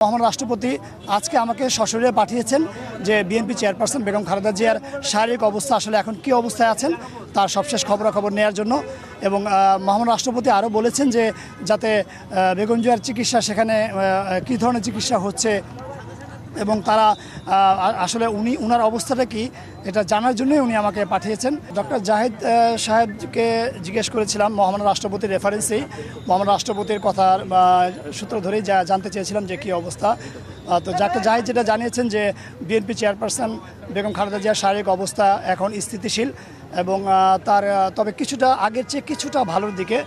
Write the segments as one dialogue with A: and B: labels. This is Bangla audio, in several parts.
A: মহামান্য রাষ্ট্রপতি আজকে আমাকে সশরীরে পাঠিয়েছেন যে বিএনপি চেয়ারপারসন বেগম খালেদা জিয়ার শারীরিক অবস্থা আসলে এখন কি অবস্থায় আছেন তার সবশেষ খবরাখবর নেওয়ার জন্য এবং মহামান রাষ্ট্রপতি আরও বলেছেন যে যাতে বেগম জিয়ার চিকিৎসা সেখানে কী ধরনের চিকিৎসা হচ্ছে এবং তারা আসলে উনি, উনার অবস্থাটা কি, এটা জানার জন্যই উনি আমাকে পাঠিয়েছেন। ডক্টর জাহেদ সাহেবকে জিজ্ঞেস করেছিলাম, মহামান্য রাষ্ট্রপতির রেফারেন্সেই মহামান্য রাষ্ট্রপতির কথার সূত্র ধরেই যা জানতে চেয়েছিলাম যে কী অবস্থা। তো যাকে জাহিদ যেটা জানিয়েছেন যে, বিএনপি চেয়ারপারসন বেগম খালেদা জিয়ার শারীরিক অবস্থা এখন স্থিতিশীল এবং তার তবে কিছুটা আগের চেয়ে কিছুটা ভালোর দিকে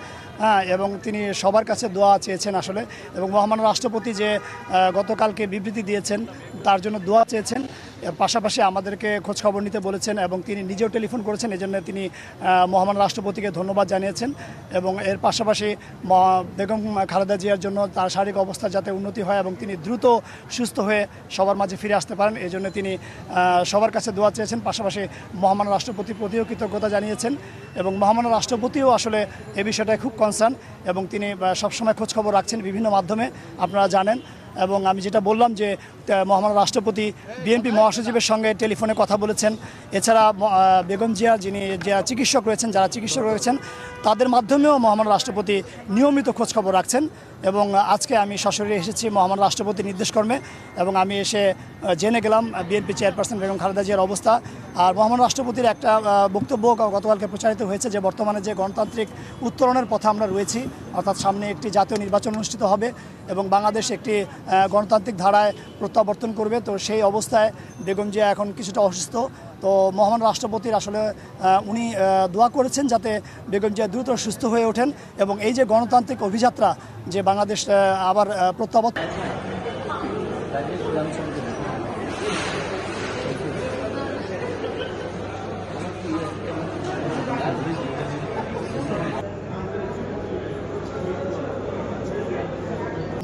A: হ্যাঁ এবং তিনি সবার কাছে দোয়া চেয়েছেন আসলে। এবং মহামান্য রাষ্ট্রপতি যে গতকালকে বিবৃতি দিয়েছেন, তার জন্য দোয়া চেয়েছেন। পাশাপাশি আমাদেরকে খোঁজখবর নিতে বলেছেন এবং তিনি নিজেও টেলিফোন করেছেন এই জন্য তিনি আহ, মহামান্য রাষ্ট্রপতিকে ধন্যবাদ জানিয়েছেন এবং এর পাশাপাশি বেগম খালেদা জিয়ার জন্য তার শারীরিক অবস্থা যাতে উন্নতি হয় এবং তিনি দ্রুত সুস্থ হয়ে সবার মাঝে ফিরে আসতে পারেন এই জন্য তিনি সবার কাছে দোয়া চেয়েছেন। পাশাপাশি মহামান্য রাষ্ট্রপতির প্রতিও কৃতজ্ঞতা জানিয়েছেন এবং মহামান্য রাষ্ট্রপতিও আসলে এ বিষয়টায় খুব কনসার্ন এবং তিনি সবসময় খোঁজখবর রাখছেন বিভিন্ন মাধ্যমে। আপনারা জানেন এবং আমি যেটা বললাম যে মহামান্য রাষ্ট্রপতি বিএনপি মহাসচিবের সঙ্গে টেলিফোনে কথা বলেছেন। এছাড়া বেগম জিয়া যিনি যারা চিকিৎসক রয়েছেন, যারা চিকিৎসক রয়েছেন, তাদের মাধ্যমেও মহামান্য রাষ্ট্রপতি নিয়মিত খোঁজখবর রাখছেন। এবং আজকে আমি সশরীরে এসেছি মহামান্য রাষ্ট্রপতির নির্দেশকর্মে এবং আমি এসে জেনে গেলাম বিএনপি চেয়ারপারসন বেগম খালেদা জিয়ার অবস্থা। আর মহামান্য রাষ্ট্রপতির একটা বক্তব্য গতকালকে প্রচারিত হয়েছে যে বর্তমানে যে গণতান্ত্রিক উত্তরণের পথে আমরা রয়েছি, অর্থাৎ সামনে একটি জাতীয় নির্বাচন অনুষ্ঠিত হবে এবং বাংলাদেশ একটি গণতান্ত্রিক ধারায় প্রত্যাবর্তন করবে। তো সেই অবস্থায় বেগম জিয়া এখন কিছুটা অসুস্থ। তো মহান রাষ্ট্রপতির আসলে উনি দোয়া করেছেন যাতে বেগম জিয়া দ্রুত সুস্থ হয়ে ওঠেন এবং এই যে গণতান্ত্রিক অভিযাত্রা যে বাংলাদেশ আবার প্রত্যাবর্তন